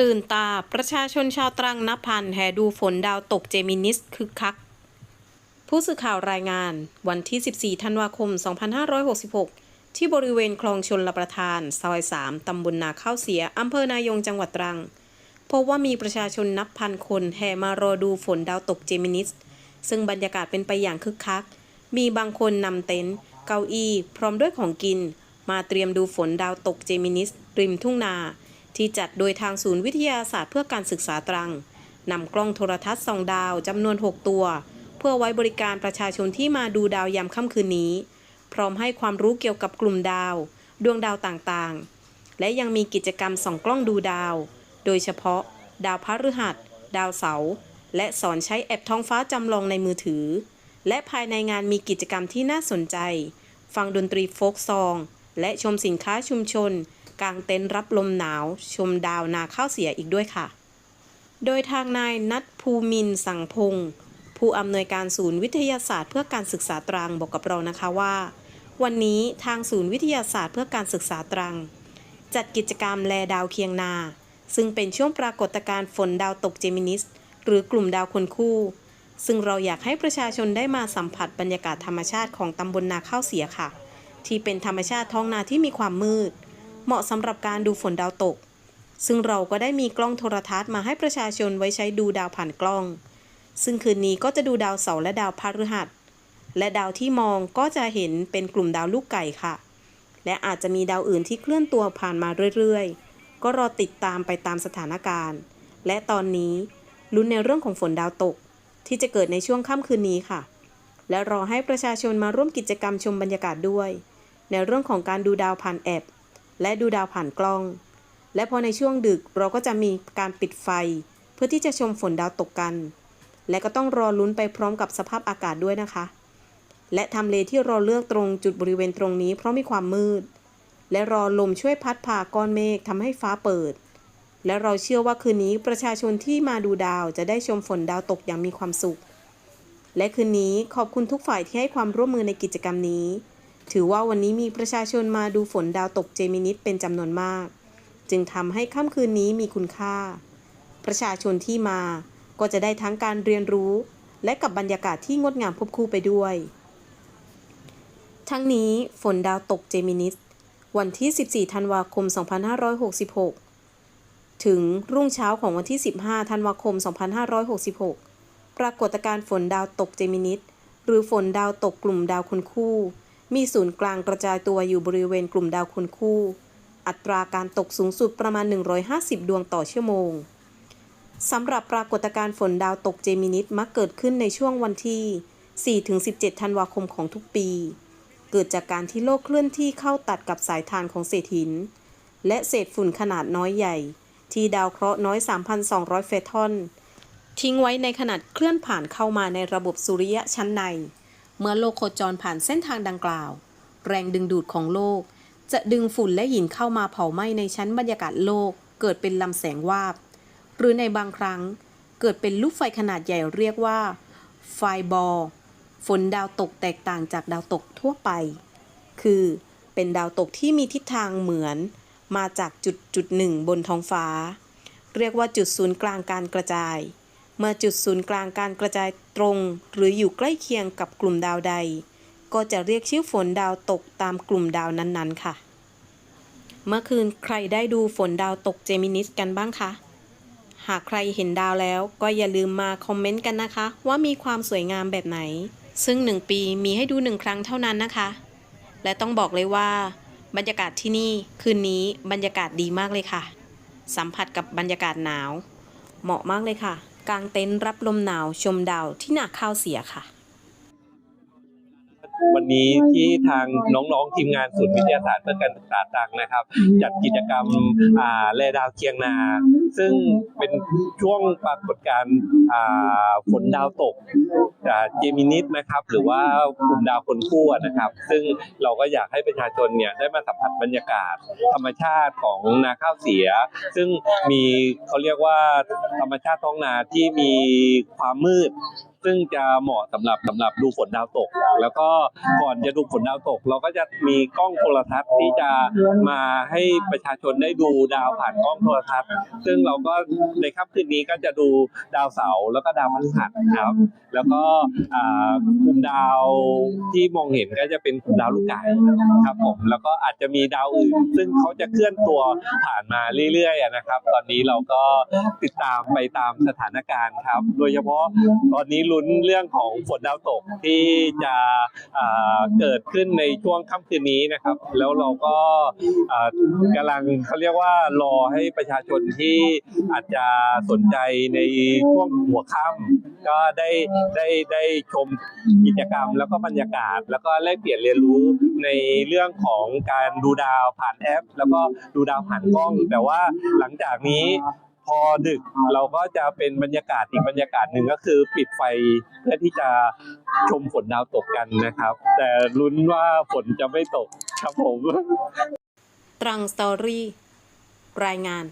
ตื่นตาประชาชนชาวตรังนับพันแห่ดูฝนดาวตกเจมินิสคึกคัก ผู้สื่อข่าวรายงานวันที่ 14 ธันวาคม 2566 ที่บริเวณคลองชนลประทาน ซอย 3 ตำบลนาข้าวเสีย อำเภอนายงจังหวัดตรัง พบว่ามีประชาชนนับพันคนแห่มารอดูฝนดาวตกเจมินิส ซึ่งบรรยากาศเป็นไปอย่างคึกคัก มีบางคนนำเต็นท์เก้าอี้ พร้อมด้วยของกิน มาเตรียมดูฝนดาวตกเจมินิส ริมทุ่งนา ที่จัดโดยทางศูนย์วิทยาศาสตร์เพื่อการศึกษาตรังนำกล้องโทรทัศน์สองดาวจำนวน 6 ตัว เพื่อไว้บริการประชาชนที่มาดูดาวยามค่ำคืนนี้ พร้อมให้ความรู้เกี่ยวกับกลุ่มดาว ดวงดาวต่างๆ และยังมีกิจกรรมส่องกล้องดูดาว โดยเฉพาะ ดาวพฤหัส ดาวเสาร์และสอนใช้แอปท้องฟ้าจำลองในมือถือ และภายในงานมีกิจกรรมที่น่าสนใจ ฟังดนตรีโฟกซอง และชมสินค้าชุมชน กางเต็นท์รับลมหนาว ชมดาวนาข้าวเสียอีกด้วยค่ะ โดยทางนายนัทภูมินสังพงศ์ผู้อำนวยการศูนย์วิทยาศาสตร์เพื่อการศึกษาตรังบอกกับเรานะคะว่า วันนี้ทางศูนย์วิทยาศาสตร์เพื่อการศึกษาตรัง จัดกิจกรรมแลดาวเคียงนา ซึ่งเป็นช่วงปรากฏการณ์ฝนดาวตกเจมินิสหรือกลุ่มดาวคนคู่ ซึ่งเราอยากให้ประชาชนได้มาสัมผัสบรรยากาศธรรมชาติของตำบลนาข้าวเสียค่ะ ที่เป็นธรรมชาติท้องนาที่มีความมืด เหมาะสำหรับการดูฝนดาวตก ซึ่งเราก็ได้มีกล้องโทรทัศน์มาให้ประชาชนไว้ใช้ดูดาวผ่านกล้อง ซึ่งคืนนี้ก็จะดูดาวเสาร์และดาวพฤหัส และดาวที่มองก็จะเห็นเป็นกลุ่มดาวลูกไก่ค่ะ และอาจจะมีดาวอื่นที่เคลื่อนตัวผ่านมาเรื่อยๆ ก็รอติดตามไปตามสถานการณ์ และตอนนี้ลุ้นในเรื่องของฝนดาวตก ที่จะเกิดในช่วงค่ำคืนนี้ค่ะ และรอให้ประชาชนมาร่วมกิจกรรมชมบรรยากาศด้วย ในเรื่องของการดูดาวผ่านแอป และดูดาวผ่านกล้อง และพอในช่วงดึกเราก็จะมีการปิดไฟ เพื่อที่จะชมฝนดาวตกกัน และก็ต้องรอลุ้นไปพร้อมกับสภาพอากาศด้วยนะคะ และทำเลที่เราเลือกตรงจุดบริเวณตรงนี้เพราะมีความมืด และรอลมช่วยพัดพาก้อนเมฆทำให้ฟ้าเปิด และเราเชื่อว่าคืนนี้ประชาชนที่มาดูดาวจะได้ชมฝนดาวตกอย่างมีความสุข และคืนนี้ขอบคุณทุกฝ่ายที่ให้ความร่วมมือในกิจกรรมนี้ ถือว่าวันนี้มีประชาชนมาดูฝนดาวตกเจมินิสเป็นจำนวนมาก จึงทำให้ค่ำคืนนี้มีคุณค่า ประชาชนที่มาก็จะได้ทั้งการเรียนรู้ และกับบรรยากาศที่งดงามควบคู่ไปด้วย ทั้งนี้ฝนดาวตกเจมินิสวันที่ 14 ธันวาคม 2566 ถึงรุ่งเช้าของวันที่ 15 ธันวาคม 2566 ปรากฏการณ์ฝนดาวตกเจมินิสหรือฝนดาวตกกลุ่มดาวคนคู่ มีศูนย์กลางกระจายตัวอยู่บริเวณกลุ่มดาวคนคู่ อัตราการตกสูงสุดประมาณ 150 ดวงต่อชั่วโมงสำหรับปรากฏการณ์ฝนดาวตกเจมินิสมักเกิดขึ้นในช่วงวันที่ 4-17 ธันวาคมของทุกปี เกิดจากการที่โลกเคลื่อนที่เข้าตัดกับสายทานของเศษหิน และเศษฝุ่นขนาดน้อยใหญ่ ที่ดาวเคราะห์น้อย 3,200 เฟทอน ทิ้งไว้ในขนาดเคลื่อนผ่านเข้ามาในระบบสุริยะชั้นใน เมื่อโลกโคจรผ่านเส้นทางดังกล่าว แรงดึงดูดของโลก จะดึงฝุ่นและหินเข้ามาเผาไหม้ในชั้นบรรยากาศโลก เกิดเป็นลำแสงวาบ หรือในบางครั้ง เกิดเป็นลูกไฟขนาดใหญ่เรียกว่า ไฟบอลฝนดาวตกแตกต่างจากดาวตกทั่วไป คือเป็นดาวตกที่มีทิศทางเหมือน มาจากจุดจุดหนึ่งบนท้องฟ้า เรียกว่าจุดศูนย์กลางการกระจาย มื่อจุดศูนย์กลางการกระจายตรง หรืออยู่ใกล้เคียงกับกลุ่มดาวใด ก็จะเรียกชื่อฝนดาวตกตามกลุ่มดาวนั้นๆ ค่ะ เมื่อคืนใครได้ดูฝนดาวตกเจมินิสกันบ้างคะ หากใครเห็นดาวแล้วก็อย่าลืมมาคอมเมนต์กันนะคะ ว่ามีความสวยงามแบบไหน ซึ่งหนึ่งปีมีให้ดูหนึ่งครั้งเท่านั้นนะคะ และต้องบอกเลยว่า บรรยากาศที่นี่คืนนี้บรรยากาศดีมากเลยค่ะ สัมผัสกับบรรยากาศหนาว เหมาะมากเลยค่ะ กางเต็นท์รับลมหนาวชมดาวที่นาข้าวเสียค่ะ วันนี้ที่ทางน้องๆทีมงานศูนย์วิทยาศาสตร์เพื่อการศึกษาตรังนะครับ จัดกิจกรรมอ่าแลดาวเคียงนา ซึ่งเป็นช่วงปรากฏการณ์อ่าฝนดาวตกเจมินิสนะครับ หรือว่ากลุ่มดาวคนคู่นะครับ ซึ่งเราก็อยากให้ประชาชนเนี่ยได้มาสัมผัสบรรยากาศ ธรรมชาติของนาข้าวเสีย ซึ่งมีเขาเรียกว่าธรรมชาติท้องนาที่มีความมืด ซึ่งจะเหมาะสำหรับสำหรับดูฝนดาวตก แล้วก็ก่อนจะดูฝนดาวตก เราก็จะมีกล้องโทรทัศน์ที่จะมาให้ประชาชนได้ดูดาวผ่านกล้องโทรทัศน์ ซึ่งเราก็ในค่ำคืนนี้ก็จะดูดาวเสาร์แล้วก็ดาวพฤหัสครับ แล้วก็อ่ากลุ่มดาวที่มองเห็นก็จะเป็นกลุ่มดาวลูกไก่ครับผมแล้วก็อาจจะมีดาวอื่น ซึ่งเขาจะเคลื่อนตัวผ่านมาเรื่อยๆนะครับ ตอนนี้เราก็ติดตามไปตามสถานการณ์ครับ โดยเฉพาะตอนนี้ลุ้นเรื่องของฝนดาวตกที่จะเกิดขึ้นในช่วงค่ำคืนนี้นะครับ แล้วเราก็กำลังเขาเรียกว่ารอให้ประชาชนที่อาจจะสนใจในช่วงหัวค่ำก็ได้ได้ได้ชมกิจกรรมแล้วก็บรรยากาศ แล้วก็แลกเปลี่ยนเรียนรู้ในเรื่องของการดูดาวผ่านแอป แล้วก็ดูดาวผ่านกล้อง แต่ว่าหลังจากนี้ พอดึกเราก็จะเป็นบรรยากาศอีกบรรยากาศหนึ่งก็คือปิดไฟเพื่อที่จะชมฝนดาวตกกันนะครับ แต่ลุ้นว่าฝนจะไม่ตกครับผม ตรังสตอรี่ รายงาน